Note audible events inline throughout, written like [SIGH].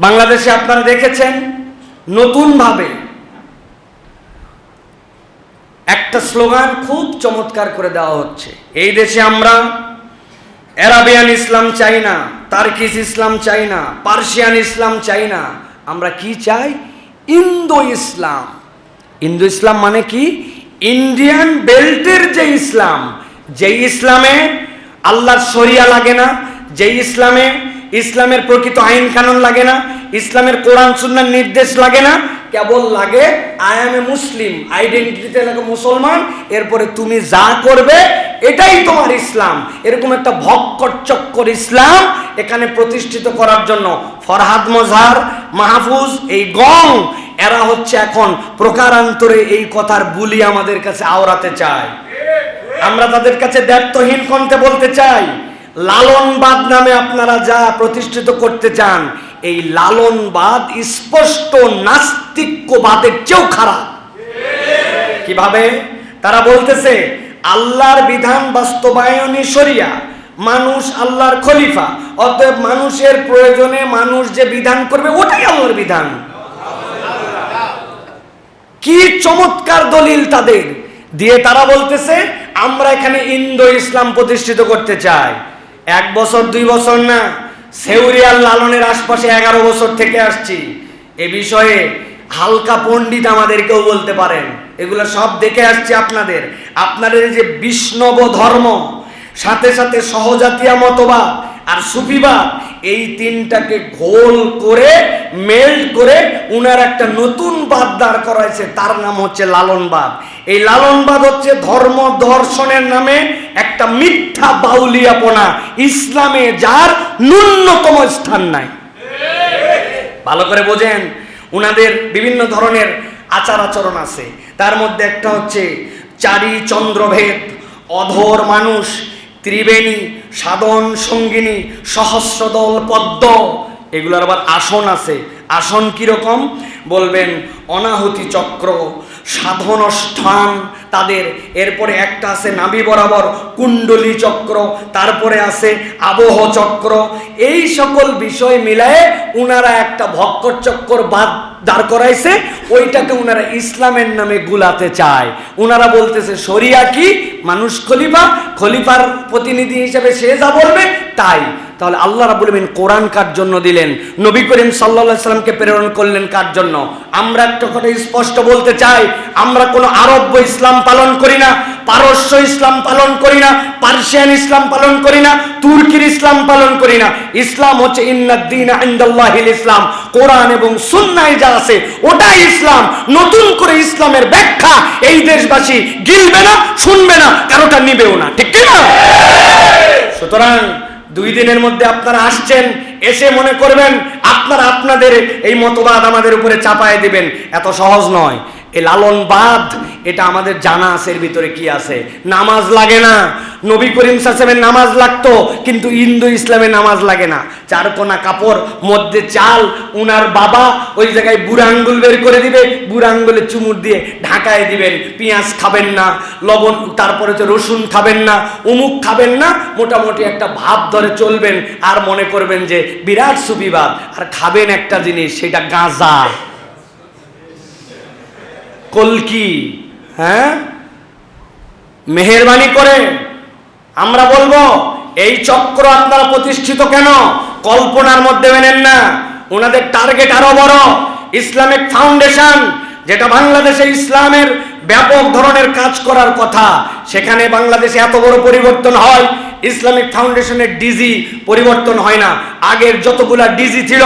বাংলাদেশে আপনারা দেখেছেন নতুনভাবে একটা স্লোগান খুব চমৎকার করে দেওয়া হচ্ছে। এই দেশে আমরা অ্যারাবিয়ান ইসলাম চাই না, তার্কিস ইসলাম চাই না, পার্সিয়ান ইসলাম চাই না। আমরা কি চাই? ইন্দো ইসলাম। ইন্দো ইসলাম মানে কি? ইন্ডিয়ান বেল্টের যে ইসলাম, যেই ইসলামে আল্লাহর শরিয়া লাগে না, যেই ইসলামে ইসলামের প্রকৃত আইন কানুন লাগে না, ইসলামের কোরআন, সুন্নার নির্দেশ লাগে না, কেবল লাগে আই এম এ মুসলিম আইডেন্টিটিতে লাগে মুসলমান, এরপরে তুমি যা করবে, এটাই তোমার ইসলাম। এরকম একটা ভক্কর, চক্কর ইসলাম এখানে প্রতিষ্ঠিত করার জন্য। ফরহাদ মজার মাহফুজ, এই গং, এরা হচ্ছে এখন প্রকারান্তরে এই কথার বুলি আমাদের কাছে আওড়াতে চায়। আমরা তাদের কাছে দায়িত্বহীন কণ্ঠে বলতে চাই। লালনবাদ নামে আপনারা যা প্রতিষ্ঠিত করতে চান, এই লালনবাদ স্পষ্ট নাস্তিক্যবাদের চেয়েও খারাপ। কীভাবে? তারা বলতেছে, আল্লাহর বিধান বাস্তবায়নই শরিয়া, মানুষ আল্লাহর খলিফা, অতএব মানুষের প্রয়োজনে মানুষ যে বিধান করবে, ওটাই আল্লাহর বিধান। কি চমৎকার দলিল তাদের। দিয়ে তারা বলতেছে, আমরা এখানে ইন্দো ইসলাম প্রতিষ্ঠিত করতে চাই। এক বছর, দুই বছর না, সেউরিয়াল লালনের আশপাশে এগারো বছর থেকে আসছি। এ বিষয়ে হালকা পণ্ডিত আমাদেরকেও বলতে পারেন। এগুলো সব দেখে আসছি আপনাদের। আপনাদের যে বিষ্ণব ধর্ম, সাথে সাথে সহজাতীয় মতবাদ আর সুফিবাদ এই তিনটাকে ঘোল করে মেল্ট করে উনার একটা নতুন বাদ দাঁড় করাইছে, তার নাম হচ্ছে লালনবাদ এই লালনবাদ হচ্ছে ধর্ম দর্শনের নামে একটা মিথ্যা বাউলিয়াপনা, ইসলামে যার ন্যূনতম স্থান নাই। ভালো করে বোঝেন, উনাদের বিভিন্ন ধরনের আচার আচরণ আছে। তার মধ্যে একটা হচ্ছে চারি চন্দ্রভেদ, অধর মানুষ, ত্রিবেণী সাধন, সঙ্গিনী, সহস্রদল, পদ্ম, এগুলোর আবার আসন আছে। আসন কীরকম? বলবেন, অনাহুতি চক্র সাধনষ্ঠান তাদের। এরপরে একটা আছে নাভি বরাবর কুণ্ডলী চক্র, তারপরে আছে আবহ চক্র। এই সকল বিষয় মিলায়ে উনারা একটা ভক্কর চক্কর বাদ দাঁড় করাইছে, ওইটাকে উনারা ইসলামের নামে গুলাতে চায়। উনারা বলতেছে, শরিয়া কি? মানুষ খলিফা? খলিফার প্রতিনিধি হিসেবে সে যা বলবে, তাই। তাহলে আল্লাহ রাবুল আমিন কোরআন কার জন্য দিলেন? নবী করিম সাল্লা সাল্লামকে প্রেরণ করলেন কার জন্য? আমরা একটা কথা স্পষ্ট বলতে চাই, আমরা কোনো আরব্য ইসলাম পালন করি না। পারস্য ইসলাম পালন করি না, পার্সিয়ান ইসলাম পালন করি না, তুর্কির ইসলাম পালন করি না। ইসলাম হচ্ছে ইসলাম। কোরআন এবং সুন্নায় যা আছে, ওটাই ইসলাম। নতুন করে ইসলামের ব্যাখ্যা এই দেশবাসী গিলবে না, শুনবে না, কারোটা নিবেও না। ঠিক না সুতরাং দুই দিনের মধ্যে আপনারা আসছেন, এসে মনে করবেন, আপনারা আপনাদের এই মতবাদ আমাদের উপরে চাপায় দিবেন। এত সহজ নয়। এই লালনবাদ এটা আমাদের জানা আছে এর ভিতরে কি আছে? নামাজ লাগে না। নবী করিম সাসেমের নামাজ লাগতো, কিন্তু হিন্দু ইসলামের নামাজ লাগে না। চার কোনা কাপড়, মধ্যে চাল, উনার বাবা ওই জায়গায় বুড়া আঙ্গুল বের করে দিবে, বুড়া আঙ্গুলে চুমুর দিয়ে ঢাকায় দিবেন, পেঁয়াজ খাবেন না, লবণ, তারপরে হচ্ছে রসুন খাবেন না, উমুক খাবেন না, মোটামুটি একটা ভাব ধরে চলবেন, আর মনে করবেন যে বিরাট সুবিবাদ। আর খাবেন একটা জিনিস, সেটা গাঁজা। কলকি হ্যাঁ? মেহরবানি করে আমরা বলব এই চক্র আপনারা প্রতিষ্ঠিত কেন? কল্পনার মধ্যে মেনেন না। ওনাদের টার্গেট আরও বড়। ইসলামিক ফাউন্ডেশন যেটা বাংলাদেশে ইসলামের ব্যাপক ধরনের কাজ করার কথা সেখানে বাংলাদেশে এত বড় পরিবর্তন হয় ইসলামিক ফাউন্ডেশনের ডিজি পরিবর্তন হয় না। আগের যতগুলা ডিজি ছিল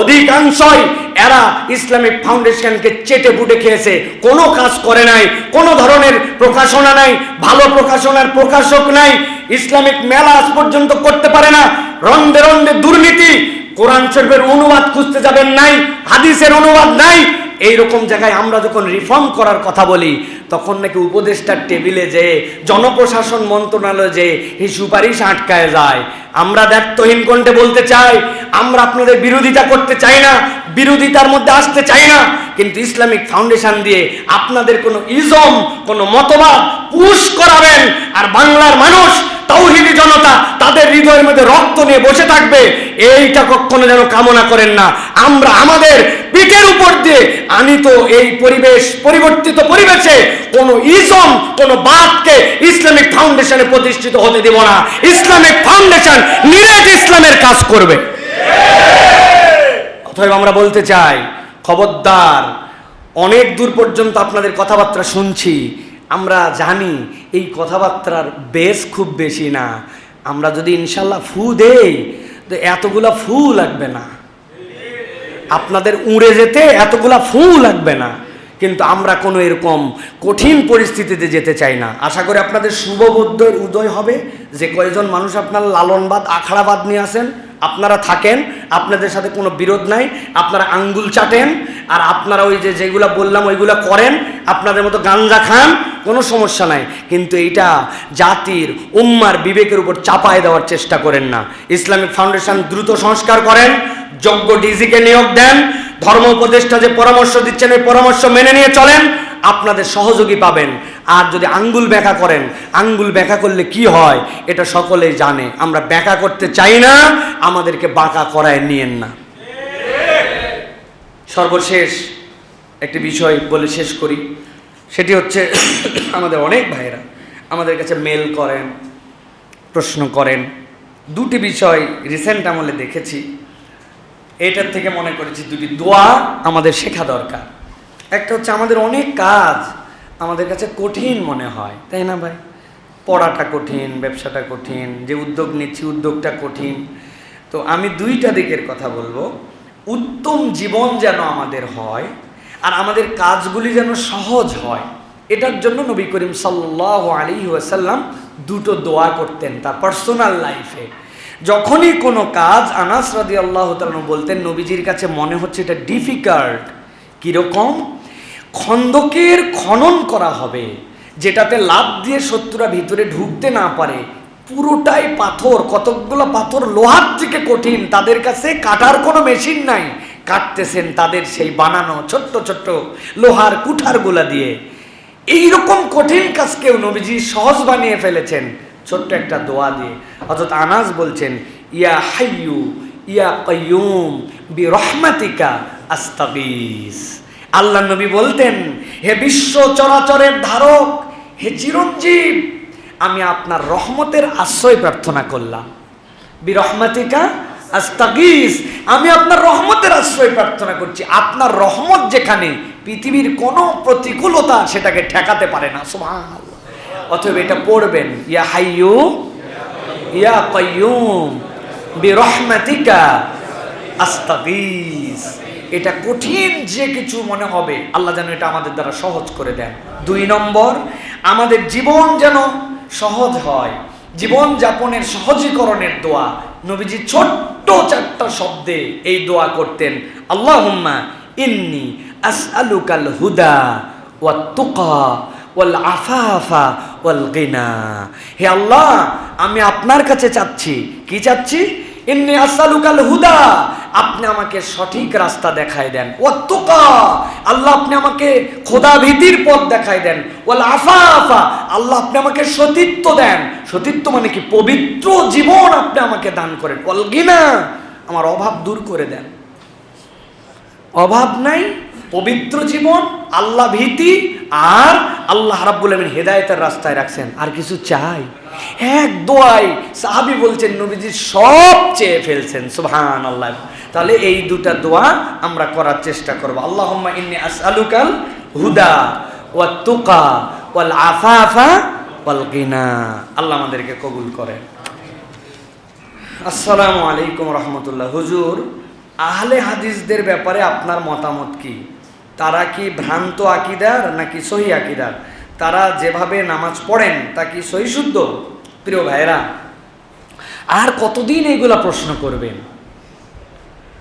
অধিকাংশই এরা ইসলামিক ফাউন্ডেশনকে চেটে বুটে খেয়েছে। কোনো কাজ করে নাই, কোনো ধরনের প্রকাশনা নাই, ভালো প্রকাশনার প্রকাশক নাই, ইসলামিক মেলা আজ পর্যন্ত করতে পারে না। রন্দে রন্দে দুর্নীতি, কোরআন শরীফের অনুবাদ খুঁজতে যাবেন নাই, হাদিসের অনুবাদ নাই এই রকম জায়গায় আমরা যখন রিফর্ম করার কথা বলি, তখন নাকি উপদেষ্টার টেবিলে যে জনপ্রশাসন মন্ত্রণালয়ে যে এই সুপারিশ আটকায় যায়। আমরা দায়িত্বহীন কণ্ঠে বলতে চাই, আমরা আপনাদের বিরোধিতা করতে চাই না, বিরোধিতার মধ্যে আসতে চাই না। কিন্তু ইসলামিক ফাউন্ডেশন দিয়ে আপনাদের কোনো ইজম, কোনো মতবাদ পুশ করাবেন। আর বাংলার মানুষ, তৌহিদি জনতা, তাদের হৃদয়ের মধ্যে রক্ত নিয়ে বসে থাকবে। এইটা কখনো যেন কামনা করেন না। আমরা, আমাদের পিঠের উপর দিয়ে আনিত এই পরিবেশ, পরিবর্তিত পরিবেশে কোনো ইজম কোনো বাদকে ইসলামিক ফাউন্ডেশনে প্রতিষ্ঠিত হতে দেব না। ইসলামিক ফাউন্ডেশন নিরেট ইসলামের কাজ করবে। অতএব আমরা বলতে চাই, খবরদার, অনেক দূর পর্যন্ত আপনাদের কথাবার্তা শুনছি। আমরা জানি এই কথাবার্তার বেশ খুব বেশি না। আমরা যদি ইনশাল্লাহ ফু দেই, তো এতগুলা ফু লাগবে না। আপনাদের উড়ে যেতে এতগুলা ফু লাগবে না। কিন্তু আমরা কোনো এরকম কঠিন পরিস্থিতিতে যেতে চাই না। আশা করি আপনাদের শুভ বুদ্ধের উদয় হবে। যে কয়েকজন মানুষ আপনার লালনবাদ, আখড়াবাদ নিয়ে আসেন, আপনারা থাকেন, আপনাদের সাথে কোনো বিরোধ নাই, আপনারা আঙ্গুল চাটেন, আর আপনারা ওই যে যেগুলো বললাম, ওইগুলো করেন, আপনাদের মতো গাঞ্জা খান কোনো সমস্যা নাই, কিন্তু এইটা জাতির উম্মার বিবেকের উপর চাপায় দেওয়ার চেষ্টা করেন না। ইসলামিক ফাউন্ডেশন দ্রুত সংস্কার করেন, যোগ্য ডিজিকে নিয়োগ দেন, ধর্ম উপদেষ্টা যে পরামর্শ দিচ্ছেন, ওই পরামর্শ মেনে নিয়ে চলেন, আপনাদের সহযোগী পাবেন। আর যদি আঙ্গুল ব্যাখ্যা করেন, আঙ্গুল ব্যাখ্যা করলে কি হয়, এটা সকলেই জানে। আমরা ব্যাখ্যা করতে চাই না, আমাদেরকে বাঁকা করায় নিয়েন না। সর্বশেষ একটি বিষয় বলে শেষ করি। সেটি হচ্ছে [COUGHS] আমাদের অনেক ভাইয়েরা আমাদের কাছে মেল করেন, প্রশ্ন করেন। দুটি বিষয় রিসেন্ট আমলে দেখেছি। এটার থেকে মনে করেছি দুটি দোয়া আমাদের শেখা দরকার। একটা হচ্ছে আমাদের অনেক কাজ আমাদের কাছে কঠিন মনে হয়, তাই না ভাই? পড়াটা কঠিন, ব্যবসাটা কঠিন, যে উদ্যোগ নিচ্ছি উদ্যোগটা কঠিন। তো আমি দুইটা দিকের কথা বলব। উত্তম জীবন যেন আমাদের হয় আর আমাদের কাজগুলি যেন সহজ হয়। এটার জন্য নবী করিম সাল্লাহ আলী ওয়াসাল্লাম দুটো দোয়া করতেন তার পার্সোনাল লাইফে যখনই কোনো কাজ আনাস রাদি আল্লাহ তালন বলতেন, নবীজির কাছে মনে হচ্ছে এটা ডিফিকাল্ট কীরকম? খন্দকের খনন করা হবে, যেটাতে লাভ দিয়ে শত্রুরা ভিতরে ঢুকতে না পারে। পুরোটাই পাথর, কতকগুলো পাথর লোহার থেকে কঠিন, তাদের কাছে কাটার কোনো মেশিন নাই। কাটতেছেন তাদের সেই বানানো ছোট্ট ছোট্ট লোহার কুঠারগুলা দিয়ে। এইরকম কঠিন কাজকেও নবীজি সহজ বানিয়ে ফেলেছেন। ছোট্ট একটা দোয়া দিয়ে। অর্থাৎ আনাজ বলছেন, ইয়া হাইয়ু, ইয়া কয়ুম বি রহমাতিকা আস্তাগিস। আল্লাহ নবী বলতেন, হে বিশ্ব চরাচরের ধারক, হে চিরঞ্জীব, আমি আপনার রহমতের আশ্রয় প্রার্থনা করলাম। বিরহমাতিকা আস্তাগিস, আমি আপনার রহমতের আশ্রয় প্রার্থনা করছি। আপনার রহমত যেখানে, পৃথিবীর কোনো প্রতিকূলতা সেটাকে ঠেকাতে পারে না। সুবহানাল্লাহ। অথবা এটা পড়বেন। ইয়া হাইয়ু, ইয়া কাইয়ুম, বিরহমাতিকা, আস্তাগিস। এটা কঠিন যে কিছু মনে হবে, আল্লাহ যেন এটা আমাদের দ্বারা সহজ করে দেন। দুই নম্বর, আমাদের জীবন যেন সহজ হয়। জীবন যাপনের সহজীকরণের দোয়া। নবীজি ছোট্ট চারটা শব্দে এই দোয়া করতেন আল্লাহ ইন্নি আসআলুকাল হুদা ওয়া তুকা ওয়াল আফাফা ওয়াল গিনা। হে আল্লাহ, আমি আপনার কাছে চাচ্ছি। কি চাচ্ছি? ইন্নি আসআলুকাল হুদা। আপনি আমাকে সঠিক রাস্তা দেখায় দেন। ও তুকা আল্লাহ আপনি আমাকে খোদা ভীতির পথ দেখায় দেন। ওয়াল আফাফা। আল্লাহ আপনি আমাকে সতীত্ব দেন। সতীত্ব মানে কি? পবিত্র জীবন আপনি আমাকে দান করেন। ওয়াল গিনা। আমার অভাব দূর করে দেন। অভাব নাই, পবিত্র জীবন, আল্লাহ ভীতি, আর আল্লাহ রাব্বুল আমিন হেদায়েতের রাস্তায় রাখছেন। আর কিছু চাই? এক দোয়াই সাহাবি বলছেন, নবীজি সব চেয়ে ফেলছেন সুবহান আল্লাহ তাহলে এই দুটা দোয়া আমরা করার চেষ্টা করব। আল্লাহুম্মা ইন্নী আসআলুকাল হুদা ওয়াত তুকা ওয়াল আফাফা ওয়াল গিনা। আল্লাহ আমাদেরকে কবুল করেন। আসসালামু আলাইকুম রহমতুল্লাহ। হুজুর, আহলে হাদিসদের ব্যাপারে আপনার মতামত কি? তারা কি ভ্রান্ত আকিদার নাকি সহি আকিদার? তারা যেভাবে নামাজ পড়েন, তা কি সহি শুদ্ধ? প্রিয় ভাইরা আর কতদিন এইগুলা প্রশ্ন করবেন?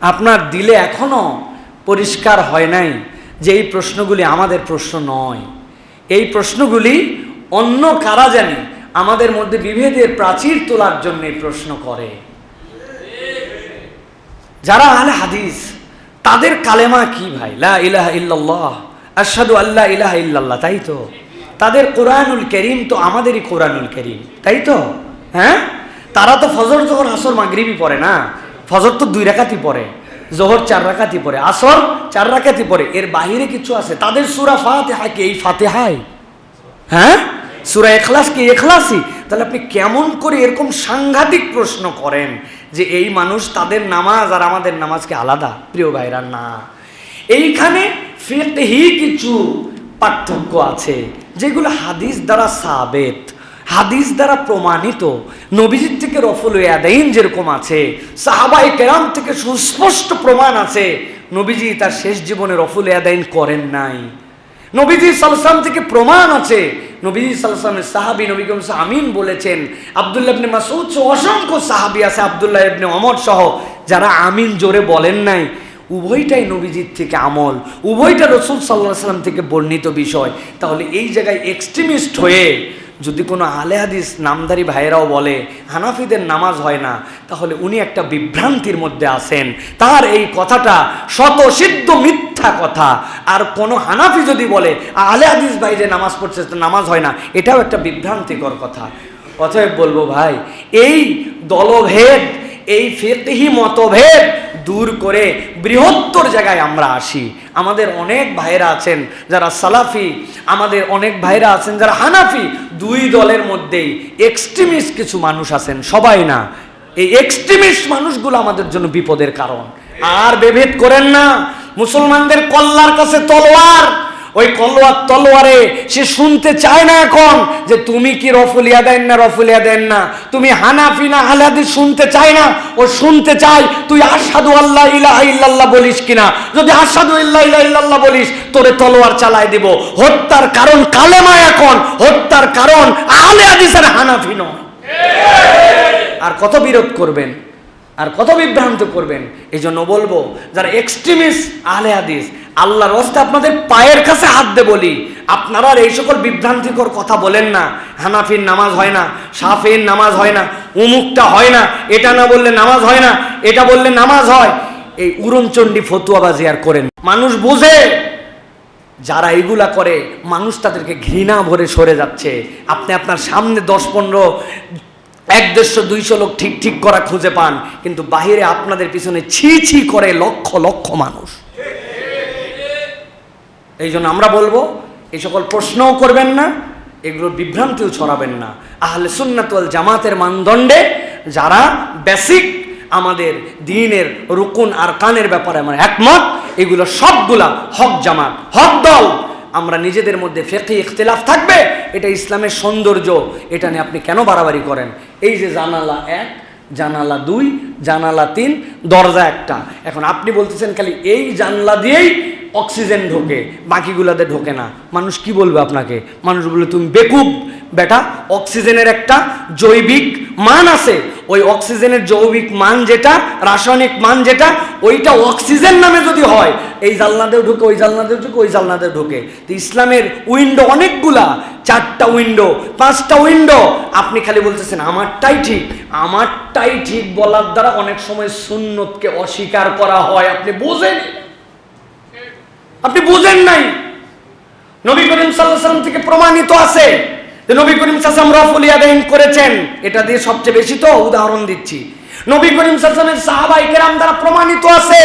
আপনার দিলে এখনও পরিষ্কার হয় নাই যে এই প্রশ্নগুলি আমাদের প্রশ্ন নয়। এই প্রশ্নগুলি অন্য কারা জানি? আমাদের মধ্যে বিভেদের প্রাচীর তোলার জন্য প্রশ্ন করে। যারা আহলে হাদিস, তাদের কালেমা কি ভাই? লা ইলাহা ইল্লাল্লাহ, আশহাদু আল্লাহ ইলাহা ইল্লাল্লাহ, তাই তো? তাদের কোরআনুল করিম তো আমাদেরই কোরআনুল করিম, তাই তো? হ্যাঁ? তারা তো ফজর যখন আসর মাগরিবি পড়ে না, ফজর তো দুই রাকাতই পড়ে, জোহর চার রাকাতই পড়ে, আসর চার রাকাতই পড়ে, এর বাহিরে কিছু আছে? তাদের সুরা ফাতেহা কি এই ফাতেহায় হ্যাঁ? সুরা এখলাস কি এখলাসই তাহলে আপনি কেমন করে এরকম সাংঘাতিক প্রশ্ন করেন যে এই মানুষ তাদের নামাজ আর আমাদের নামাজকে আলাদা? প্রিয় ভাইরা, না। এইখানে ফেতেহি কিছু পার্থক্য আছে, যেগুলো হাদিস দ্বারা সাবেত। হাদিস দ্বারা প্রমাণিত। নবীজির থেকে রফুল ইয়াদাইন যেরকম আছে সাহাবাই কেরাম থেকে সুস্পষ্ট প্রমাণ আছে। নবীজি তার শেষ জীবনে রফুল ইয়াদাইন করেন নাই। নবীজি সালসাম থেকে প্রমাণ আছে। নবীজি সালসামের সাহাবি নবী করিম আমিন বলেছেন, আব্দুল্লাহ ইবনে অসংখ্য সাহাবি আছে, আব্দুল্লাহ ইবনে ওমর সহ, যারা আমিন জোরে বলেন নাই। উভয়টাই নবীজির থেকে আমল, উভয়টা রসুল সাল্লাহ সাল্লাম থেকে বর্ণিত বিষয়। তাহলে এই জায়গায় এক্সট্রিমিস্ট হয়ে যদি কোনো আলে হাদিস নামধারী ভাইয়েরাও বলে, হানাফিদের নামাজ হয় না, তাহলে উনি একটা বিভ্রান্তির মধ্যে আসেন তার এই কথাটা শতসিদ্ধ মিথ্যা কথা। আর কোনো হানাফি যদি বলে, আলে হাদিস ভাই যে নামাজ পড়ছে তো নামাজ হয় না, এটাও একটা বিভ্রান্তিকর কথা। অতএব বলব ভাই, এই দলভেদ এই ফেতহি মতভেদ দূর করে বৃহত্তর জায়গায় আমরা আসি। আমাদের অনেক ভাইরা আছেন যারা সালাফি, আমাদের অনেক ভাইরা আছেন যারা হানাফি। দুই দলের মধ্যেই এক্সট্রিমিস্ট কিছু মানুষ আছেন, সবাই না। এই এক্সট্রিমিস্ট মানুষগুলো আমাদের জন্য বিপদের কারণ। আর বেভেদ করেন না। মুসলমানদের কল্লার কাছে তলোয়ার। ওই কলোয়ার তলোয়ারে সে শুনতে চায় না এখন যে তুমি কি রফুলিয়া দেন না রফুলিয়া দেন না? তুমি হানাফি না হালাদি শুনতে চায় না? ও শুনতে চায়, তুই আসাদু আল্লাহ ইলাহা ইল্লাল্লাহ বলিস কিনা? যদি আসাদু ইল্লাহ ইলাহা ইল্লাল্লাহ বলিস, তোরে তলোয়ার চালায় দিব। হত্যার কারণ কালেমা এখন, হত্যার কারণ আহলে হাদিসের হানাফি নয়। আর কত বিরোধ করবেন, আর কত বিভ্রান্ত করবেন এই জন্য বলব, যারা এক্সট্রিমিস্ট আহলে হাদিস আল্লাহর রস্তে আপনাদের পায়ের কাছে হাত দে বলি। আপনারা আর এই সকল বিভ্রান্তিকর কথা বলেন না। হানাফির নামাজ হয় না সাফের নামাজ হয় না, উমুকটা হয় না, এটা না বললে নামাজ হয় না, এটা বললে নামাজ হয়। এই উড়নচণ্ডী ফতুয়াবাজি আর করেন মানুষ বোঝে, যারা এগুলা করে, মানুষ তাদেরকে ঘৃণা ভরে সরে যাচ্ছে। আপনি আপনার সামনে দশ, পনেরো, এক দেড়শো, দুইশো লোক ঠিক ঠিক করা খুঁজে পান, কিন্তু বাহিরে আপনাদের পিছনে ছি ছি করে লক্ষ লক্ষ মানুষ। এই জন্য আমরা বলব, এই সকল প্রশ্নও করবেন না এগুলোর বিভ্রান্তিও ছড়াবেন না। আহলে সুন্নাতুল জামাতের মানদণ্ডে যারা বেসিক আমাদের দিনের রুকুন আর কানের ব্যাপারে আমার একমত, এগুলো সবগুলা হক জামাত, হক দল। আমরা নিজেদের মধ্যে ফেকি ইখতিলাফ থাকবে, এটা ইসলামের সৌন্দর্য, এটা নিয়ে আপনি কেন বাড়াবাড়ি করেন? এই যে জানালা এক, জানালা দুই, জানালা তিন দরজা একটা। এখন আপনি বলতেছেন খালি এই জানলা দিয়েই অক্সিজেন ঢোকে, বাকিগুলাতে ঢোকে না। মানুষ কি বলবে আপনাকে? মানুষ বলবে, তুমি বেকুব, বেটা, অক্সিজেনের একটা জৈবিক মান আছে। ওই অক্সিজেনের জৈবিক মান যেটা, রাসায়নিক মান যেটা, ওইটা অক্সিজেন নামে যদি হয়, এই জালনাতেও ঢুকে, ওই জালনাতেও ঢুকে, ওই জালনাতেও ঢুকে। তো ইসলামের উইন্ডো অনেকগুলা, চারটা উইন্ডো, পাঁচটা উইন্ডো। আপনি খালি বলতেছেন, আমারটাই ঠিক। আমারটাই ঠিক বলার দ্বারা অনেক সময় সুন্নতকে অস্বীকার করা হয়, আপনি বোঝেন? আপনি বুঝেন নাই? নবী করিম সাল্লাম থেকে প্রমাণিত আছে যে নবী করিম সাল্লাম রফুল ইয়াদাইন করেছেন। এটা দিয়ে সবচেয়ে বেশি তো উদাহরণ দিচ্ছি। নবী করিম সাল্লামের সাহাবাই কেরাম দ্বারা প্রমাণিত আছে,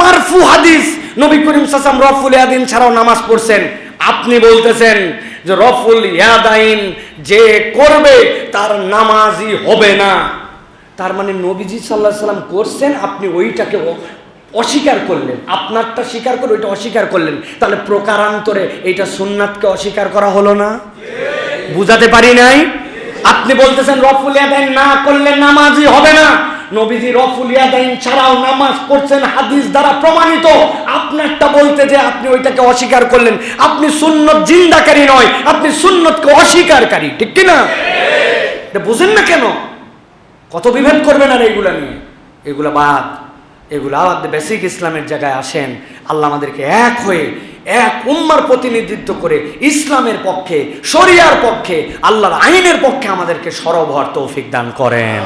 মারফু হাদিস। নবী করিম সাল্লাম রফুল ইয়াদিন ছাড়াও নামাজ পড়ছেন। আপনি বলতেছেন যে রফুল ইয়াদাইন যে করবে তার নামাজই হবে না। তার মানে নবীজি সাল্লাহ সাল্লাম করছেন, আপনি ওইটাকে অস্বীকার করলেন। আপনারটা স্বীকার করে ওইটা অস্বীকার করলেন। তাহলে প্রকারান্তরে এইটা সুন্নাতকে অস্বীকার করা হলো না? বুঝাতে পারি নাই? আপনি বলতেছেন, রফুল ইয়াদাইন না করলে নামাজই হবে না। নবীজি, রফুল ইয়াদাইন ছাড়াও নামাজ পড়ছেন হাদিস দ্বারা প্রমাণিত। আপনারটা বলতে যে আপনি ওইটাকে অস্বীকার করলেন। আপনি সুন্নত জিন্দাকারী নয়, আপনি সুন্নতকে অস্বীকারী। ঠিক কি না বুঝেন না কেন? কত বিভেদ করবেন আর এইগুলা নিয়ে? এগুলা বাদ, এগুলো আলাদা বেসিক ইসলামের জায়গায় আসেন, আল্লাহ আমাদেরকে এক হয়ে এক উম্মার প্রতিনিধিত্ব করে ইসলামের পক্ষে, শরিয়ার পক্ষে, আল্লাহর আইনের পক্ষে আমাদেরকে সরব তৌফিক দান করেন।